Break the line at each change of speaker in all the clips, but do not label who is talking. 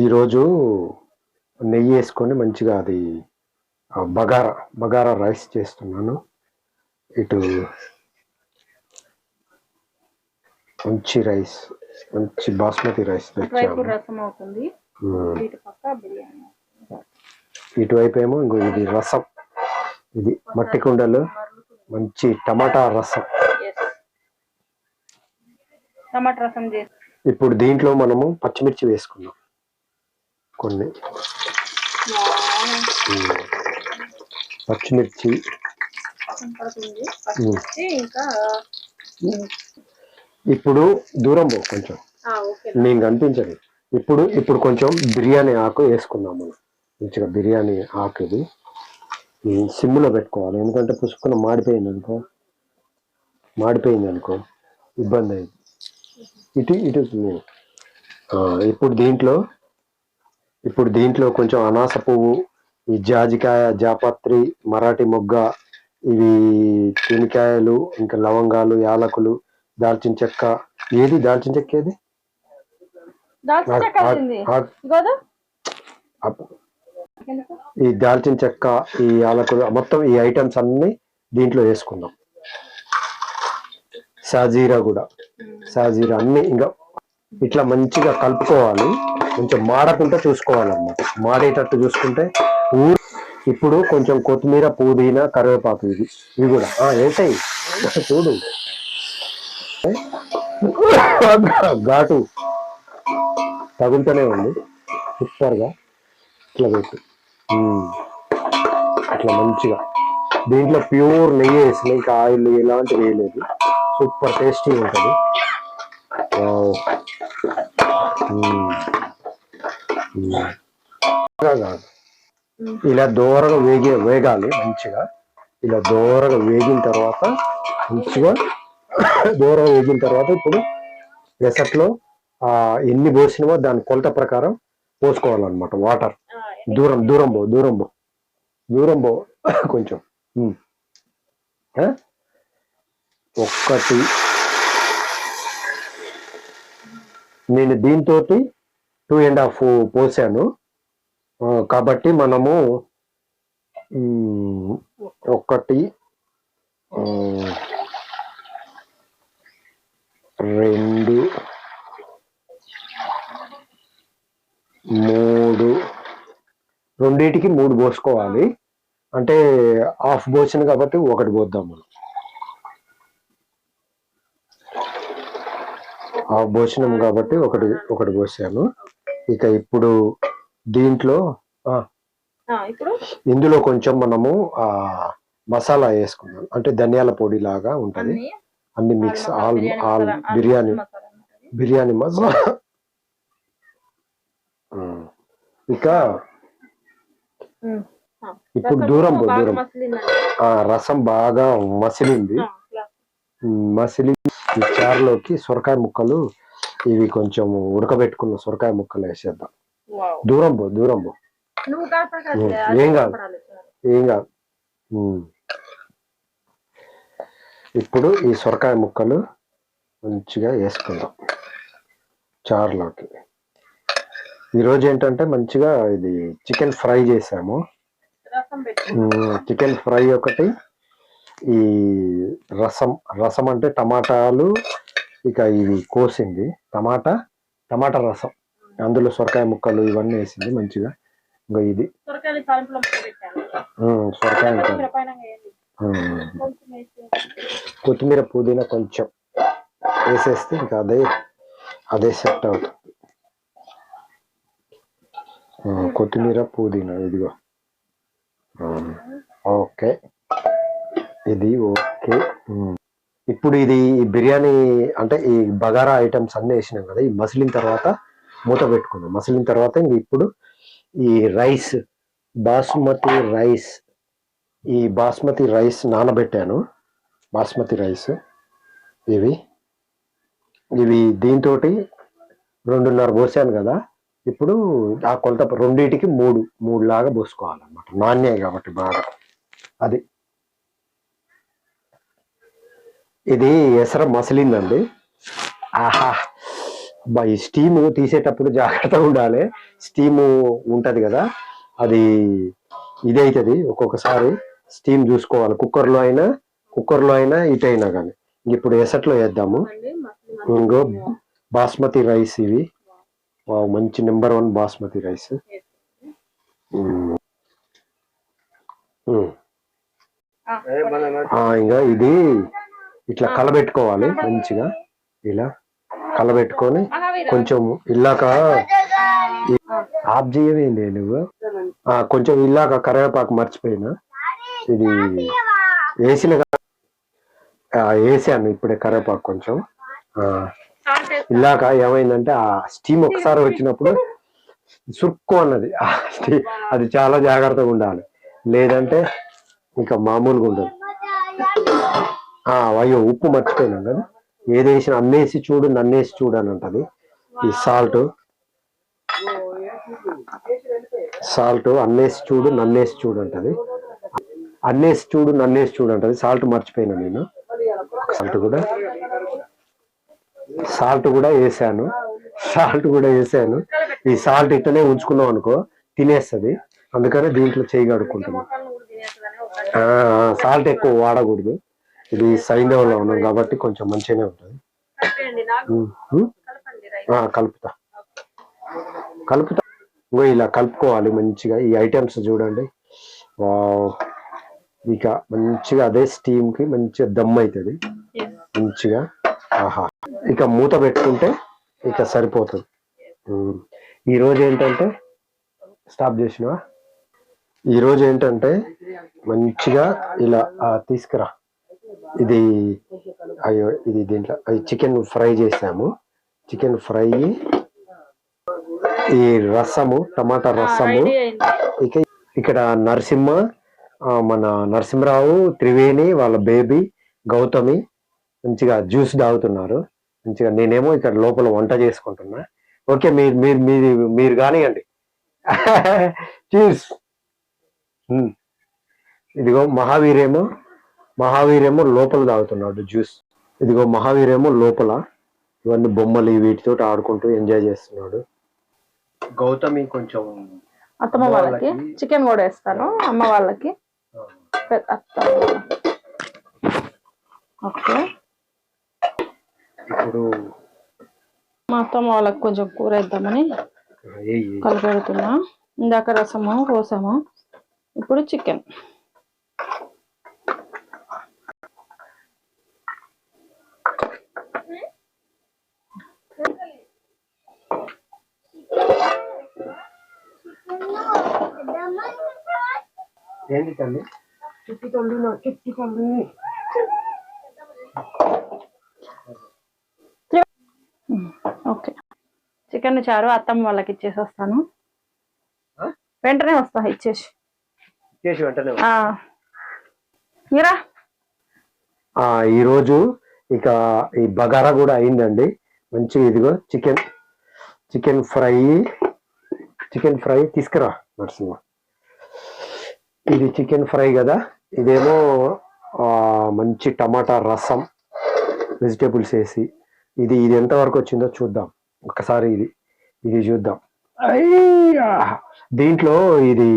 ఈరోజు నెయ్యి వేసుకొని మంచిగా అది బగారా బగారా రైస్ చేస్తున్నాను. ఇటు మంచి రైస్ మంచి బాస్మతి రైస్
ఇటువైపు
ఏమో ఇంకో ఇది రసం. ఇది మట్టి కుండలు మంచి టమాటా రసం.
టమాటా రసం
ఇప్పుడు దీంట్లో మనము పచ్చిమిర్చి వేసుకున్నాం. కొన్ని. పచ్చిమిర్చి. ఇప్పుడు దూరం పో కొంచెం. నేను కనిపించదు ఇప్పుడు ఇప్పుడు కొంచెం బిర్యానీ ఆకు వేసుకుందాం మనం. మంచిగా బిర్యానీ ఆకు ఇది. సిమ్లో పెట్టుకోవాలి. ఎందుకంటే పుసుకున్న మాడిపోయింది అనుకో. మాడిపోయింది అనుకో. ఇబ్బంది అయింది. ఇటు ఇటు ఇప్పుడు దీంట్లో ఇప్పుడు దీంట్లో కొంచెం అనాస పువ్వు ఈ జాజికాయ జాపత్రి మరాఠీ మొగ్గ ఇవి చెనికాయలు ఇంకా లవంగాలు యాలకులు దాల్చిన చెక్క. ఏది? దాల్చిన చెక్క ఏది? ఈ దాల్చిన చెక్క ఈ యాలకులు మొత్తం ఈ ఐటమ్స్ అన్ని దీంట్లో వేసుకుందాం సాజీరా కూడా. సాజీరా అన్ని ఇంకా ఇట్లా మంచిగా కలుపుకోవాలి. కొంచెం మాడకుండా చూసుకోవాలన్నమాట. మాడేటట్టు చూసుకుంటే ఊరు ఇప్పుడు కొంచెం కొత్తిమీర పుదీనా కరివేపాకు ఇది ఇవి కూడా. ఏంటాయి చూడు. ఘాటు. తగులుతూనే ఉంది. సూపర్గా ఇట్లా పెట్టు. ఇట్లా మంచిగా. దీంట్లో ప్యూర్ నెయ్యి వేసిన ఇంకా ఆయిల్ ఎలాంటివి వేయలేదు. సూపర్ టేస్టీ ఉంటుంది. కాదు. ఇలా దూరగా వేగి వేగాలి మంచిగా. ఇలా దూరగా వేగిన తర్వాత మంచిగా దూరం వేగిన తర్వాత ఇప్పుడు ఎసట్లో ఆ ఎన్ని పోసినవో దాని కొలత ప్రకారం పోసుకోవాలన్నమాట వాటర్. దూరం దూరం పో దూరం పో దూరం పో కొంచెం ఉమ్. ఆ? ఒక్కటి నేను దీంతో టూ అండ్ హాఫ్ పోసాను. కాబట్టి మనము ఒకటి రెండు మూడు రెండింటికి మూడు పోసుకోవాలి. అంటే హాఫ్ పోసాను కాబట్టి ఒకటి పోద్దాం మనం. హాఫ్ పోసినాం కాబట్టి ఒకటి ఒకటి పోసాను ఇక ఇప్పుడు దీంట్లో ఆ,
ఆ,
ఇందులో కొంచెం మనము ఆ మసాలా వేసుకున్నాం అంటే ధనియాల పొడి లాగా ఉంటది.
అన్ని?
Mix all all biryani. Biryani masala. ఇక.
ఆ,
ఇప్పుడు దూరం దూరం. ఆ రసం బాగా మసిలింది.
ఆ,
మసిలి ఈ చారులోకి సొరకాయ ముక్కలు ఇవి కొంచెం ఉడకబెట్టుకున్న సొరకాయ ముక్కలు వేసేద్దాం. దూరం పో దూరం పో. ఏం కాదు. ఏం కాదు. ఇప్పుడు ఈ సొరకాయ ముక్కలు మంచిగా వేసుకుందాం. చారులోకి. ఈరోజు ఏంటంటే మంచిగా ఇది చికెన్ ఫ్రై చేసాము. చికెన్ ఫ్రై ఒకటి ఈ రసం రసం అంటే టమాటాలు ఇక ఇవి కోసింది. టమాటా టమాటా రసం. అందులో సొరకాయ ముక్కలు ఇవన్నీ వేసింది మంచిగా. ఇంకా ఇది. సొరకాయ
కొత్తిమీర
పుదీనా కొంచెం వేసేస్తే ఇంకా అదే అదే సెట్ అవుతుంది. కొత్తిమీర పుదీనా ఇదిగో. ఓకే. ఇది ఓకే. ఇప్పుడు ఇది ఈ బిర్యానీ అంటే ఈ బగారా ఐటమ్స్ అన్నీ వేసినాం కదా ఈ మసిలిన తర్వాత మూత పెట్టుకున్నాం మసిలిన తర్వాత ఇంక ఇప్పుడు ఈ రైస్ బాస్మతి రైస్ ఈ బాస్మతి రైస్ నానబెట్టాను. బాస్మతి రైస్ ఇవి. ఇవి దీంతో రెండున్నర పోసాను కదా ఇప్పుడు ఆ కొలత రెండింటికి మూడు మూడు లాగా పోసుకోవాలన్నమాట. నాణ్యాయి కాబట్టి బాగా. అది ఇది ఎసర మసిలిందండి. ఆహా అబ్బా ఈ స్టీమ్ తీసేటప్పుడు జాగ్రత్తగా ఉండాలి. స్టీమ్ ఉంటది కదా అది ఇదైతుంది ఒక్కొక్కసారి. స్టీమ్ చూసుకోవాలి కుక్కర్లో అయినా కుక్కర్లో అయినా ఇటైనా కానీ. ఇప్పుడు ఎసట్లో వేద్దాము. ఇంకో బాస్మతి రైస్ ఇవి. వావ్, మంచి నెంబర్ వన్ బాస్మతి రైస్. ఇంకా ఇది ఇట్లా కలబెట్టుకోవాలి మంచిగా. ఇలా కలబెట్టుకొని కొంచెం ఇల్లాక ఆఫ్ చేయవేంది నువ్వు? ఆ, కొంచెం ఇల్లాక కరివేపాకు మర్చిపోయినా? ఇది వేసిన వేసాను ఇప్పుడే కరివేపాకు కొంచెం. ఇల్లాక ఏమైందంటే ఆ స్టీమ్ ఒకసారి వచ్చినప్పుడు సుక్కు అన్నది. అది చాలా జాగ్రత్తగా ఉండాలి. లేదంటే ఇంకా మామూలుగా ఉండదు. అయ్యో ఉప్పు మర్చిపోయినాం కదా ఏది వేసిన అన్నేసి చూడు నన్నేసి చూడు అని అంటది. ఈ సాల్ట్. సాల్ట్ అన్నేసి చూడు నన్నేసి చూడు అంటది. అన్నేసి చూడు నన్నేసి చూడు అంటది. సాల్ట్ మర్చిపోయినా నేను. సాల్ట్ కూడా. సాల్ట్ కూడా వేసాను. సాల్ట్ కూడా వేసాను. ఈ సాల్ట్ ఇట్టనే ఉంచుకున్నాం అనుకో తినేస్తుంది. అందుకనే దీంట్లో
చేయగడుకుంటున్నాం
సాల్ట్ ఎక్కువ వాడకూడదు. ఇది సైంధవంలో ఉన్నాం కాబట్టి కొంచెం మంచిగానే ఉంటుంది. కలుపుతా. కలుపుతా. ఇంకో ఇలా కలుపుకోవాలి మంచిగా. ఈ ఐటమ్స్ చూడండి. ఇక మంచిగా అదే స్టీమ్కి మంచిగా దమ్ అవుతుంది మంచిగా. ఆహా. ఇక మూత పెట్టుకుంటే ఇక సరిపోతుంది. ఉమ్. ఈ రోజు ఏంటంటే? స్టాప్ చేసినవా? ఈ రోజు ఏంటంటే? మంచిగా ఇలా తీసుకురా. ఇది అయ్యో ఇది దీంట్లో చికెన్ ఫ్రై చేసాము. చికెన్ ఫ్రై ఈ రసము టమాటా రసము. ఇక ఇక్కడ నరసింహ మన నరసింహరావు త్రివేణి వాళ్ళ బేబీ గౌతమి మంచిగా జ్యూస్ తాగుతున్నారు. మంచిగా నేనేమో ఇక్కడ లోపల వంట చేసుకుంటున్నా. ఓకే మీరు మీరు మీరు మీరు కానివ్వండి. చూస్ ఇదిగో మహావీరేమో మహావీరేమో లోపల తాగుతున్నాడు జ్యూస్. ఇదిగో మహావీరేమో లోపల ఇవన్నీ బొమ్మలు వీటితో ఆడుకుంటూ ఎంజాయ్ చేస్తున్నాడు. గౌతమి కొంచెం
అత్తమ్మ వాళ్ళకి చికెన్ కూడా వేస్తాను. అమ్మ వాళ్ళకి ఓకే.
ఇప్పుడు
మా అత్తమ్మ వాళ్ళకి కొంచెం కూర వేద్దామని కలిపెడుతున్నా. ఇందాక రసము పోసాము ఇప్పుడు చికెన్.
ఏంటి తల్లి? చుట్టి తల్లి నా చుట్టి తల్లి.
ఓకే. చికెన్ చారు అత్తమ్మ వాళ్ళకి ఇచ్చేసి వస్తాను. వెంటనే వస్తా ఇచ్చేసి.
చేసి వెంటనే
ఆ. మీరా?
ఆ ఈరోజు ఇక ఈ బగారా కూడా అయిందండి. మంచిగా ఇదిగో chicken chicken fry chicken fry తీసుకురా నరసింహ. ఇది చికెన్ ఫ్రై కదా. ఇదేమో మంచి టమాటా రసం వెజిటేబుల్స్ వేసి. ఇది ఇది ఎంతవరకు వచ్చిందో చూద్దాం. ఒకసారి ఇది ఇది చూద్దాం. అయ్యా! దీంట్లో ఇది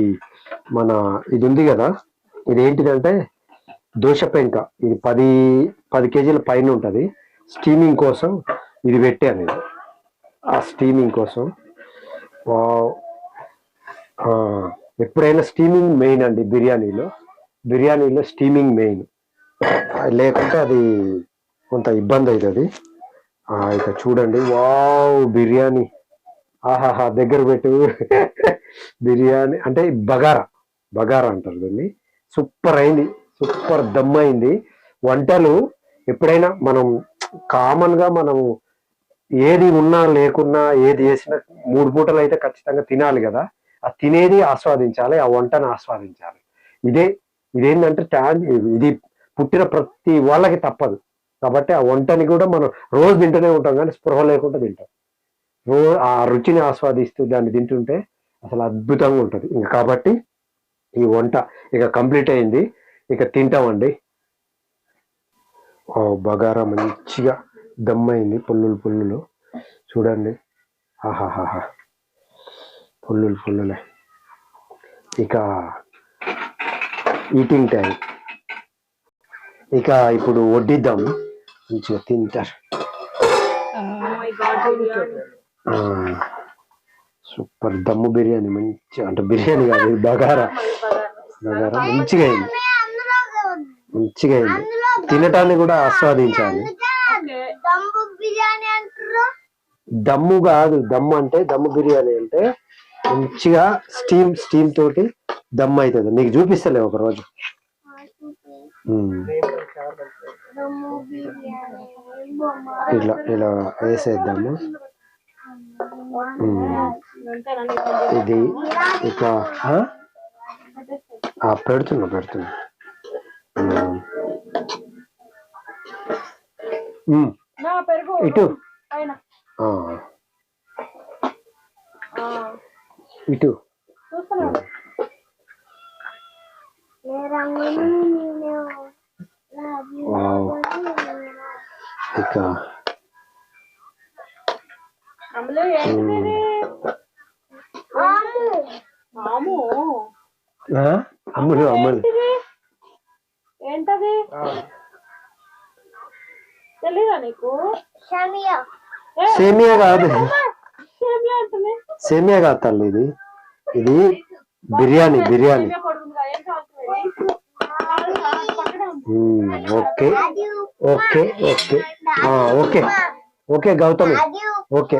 మన ఇది ఉంది కదా. ఇది ఏంటిదంటే దోశ పెంక. ఇది పది పది కేజీల పైన ఉంటుంది. స్టీమింగ్ కోసం ఇది పెట్టాను నేను. ఆ స్టీమింగ్ కోసం. వావ్. ఎప్పుడైనా స్టీమింగ్ మెయిన్ అండి బిర్యానీలో. బిర్యానీలో స్టీమింగ్ మెయిన్. లేకుంటే అది కొంత ఇబ్బంది అవుతుంది. ఇక చూడండి. వావ్ బిర్యానీ. ఆహాహా దగ్గర పెట్టు. బిర్యానీ అంటే బగారా. బగారా అంటారు దాన్ని. సూపర్ అయింది. సూపర్ దమ్ అయింది. వంటలు ఎప్పుడైనా మనం కామన్గా మనం ఏది ఉన్నా లేకున్నా ఏది చేసినా మూడు పూటలు అయితే ఖచ్చితంగా తినాలి కదా. ఆ తినేది ఆస్వాదించాలి ఆ వంటను ఆస్వాదించాలి. ఇదే ఇదేంటంటే టాన్- ఇది పుట్టిన ప్రతి వాళ్ళకి తప్పదు. కాబట్టి ఆ వంటని కూడా మనం రోజు తింటూనే ఉంటాం కానీ స్పృహ లేకుండా తింటాం. రోజు ఆ రుచిని ఆస్వాదిస్తూ దాన్ని తింటుంటే అసలు అద్భుతంగా ఉంటుంది. ఇంకా కాబట్టి ఈ వంట ఇక కంప్లీట్ అయింది. ఇక తింటామండి. ఓ బగారా మంచిగా దమ్ అయింది పుల్లులు పుల్లులు. చూడండి. ఆహాహాహా. ఫుల్లులు ఫుల్లులే. ఇక ఈటింగ్ టైం ఇక ఇప్పుడు వడ్డిద్దాం. మంచిగా తింటారు. సూపర్ దమ్ము బిర్యానీ మంచిగా అంటే బిర్యానీ కాదు బగారా. బగారా మంచిగా అయింది. మంచిగా అయింది. తినటాన్ని కూడా ఆస్వాదించాలి.
దమ్ము బిర్యానీ అంటారు?
దమ్ము కాదు దమ్ము అంటే దమ్ము బిర్యానీ అంటే మంచిగా స్టీమ్ స్టీమ్ తోటి దమ్ అవుతుంది నీకు చూపిస్తలే ఒక రోజు. ఇట్లా ఇలా వేసేద్దాము. ఇది? ఆ, పెడుతున్నా పెడుతున్నా. ఇటు. ఇటు. ఇక? అమ్ములు అమ్ములు
ఏంటిది? తెలీదా నీకు?
సేమియా కాదు.
సేమియా
కాదు తల్లి ఇది. ఇది biryani biryani. Okay. Okay okay. ఆ, ఓకే. ఓకే గౌతమి. ఓకే.